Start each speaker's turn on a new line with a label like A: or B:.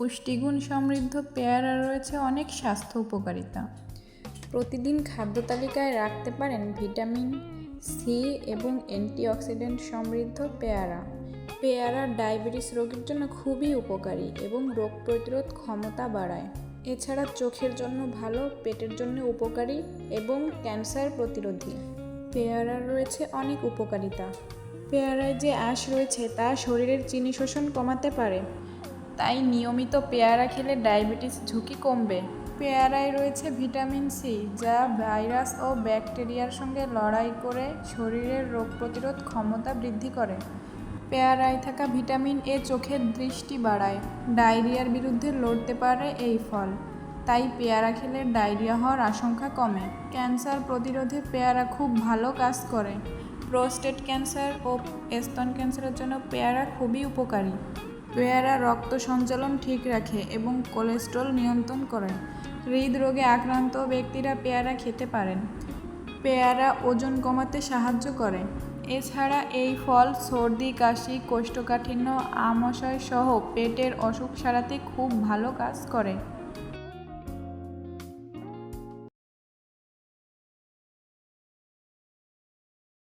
A: পুষ্টিগুণ সমৃদ্ধ পেয়ারা রয়েছে অনেক স্বাস্থ্য উপকারিতা। প্রতিদিন খাদ্য তালিকায় রাখতে পারেন ভিটামিন সি এবং অ্যান্টিঅক্সিডেন্ট সমৃদ্ধ পেয়ারা। পেয়ারা ডায়াবেটিস রোগীর জন্য খুবই উপকারী এবং রোগ প্রতিরোধ ক্ষমতা বাড়ায়। এছাড়া চোখের জন্য ভালো, পেটের জন্য উপকারী এবং ক্যান্সার প্রতিরোধী। পেয়ারার রয়েছে অনেক উপকারিতা। পেয়ারায় যে আঁশ রয়েছে তা শরীরের চিনি শোষণ কমাতে পারে। তাই নিয়মিত পেয়ারা খেলে ডায়াবেটিস ঝুঁকি কমবে। পেয়ারায় রয়েছে ভিটামিন সি, যা ভাইরাস ও ব্যাকটেরিয়ার সঙ্গে লড়াই করে শরীরের রোগ প্রতিরোধ ক্ষমতা বৃদ্ধি করে। পেয়ারায় থাকা ভিটামিন এ চোখের দৃষ্টি বাড়ায়। ডায়রিয়ার বিরুদ্ধে লড়তে পারে এই ফল। তাই পেয়ারা খেলে ডায়রিয়া হওয়ার আশঙ্কা কমে। ক্যান্সার প্রতিরোধে পেয়ারা খুব ভালো কাজ করে। প্রোস্টেট ক্যান্সার ও স্তন ক্যান্সারের জন্য পেয়ারা খুবই উপকারী। পেয়ারা রক্ত সঞ্চালন ঠিক রাখে এবং কোলেস্ট্রল নিয়ন্ত্রণ করে। হৃদরোগে আক্রান্ত ব্যক্তিরা পেয়ারা খেতে পারেন। পেয়ারা ওজন কমাতে সাহায্য করে। এছাড়া এই ফল সর্দি, কাশি, কোষ্ঠকাঠিন্য, আমাশয় সহ পেটের অসুখ সারাতে খুব ভালো কাজ করে।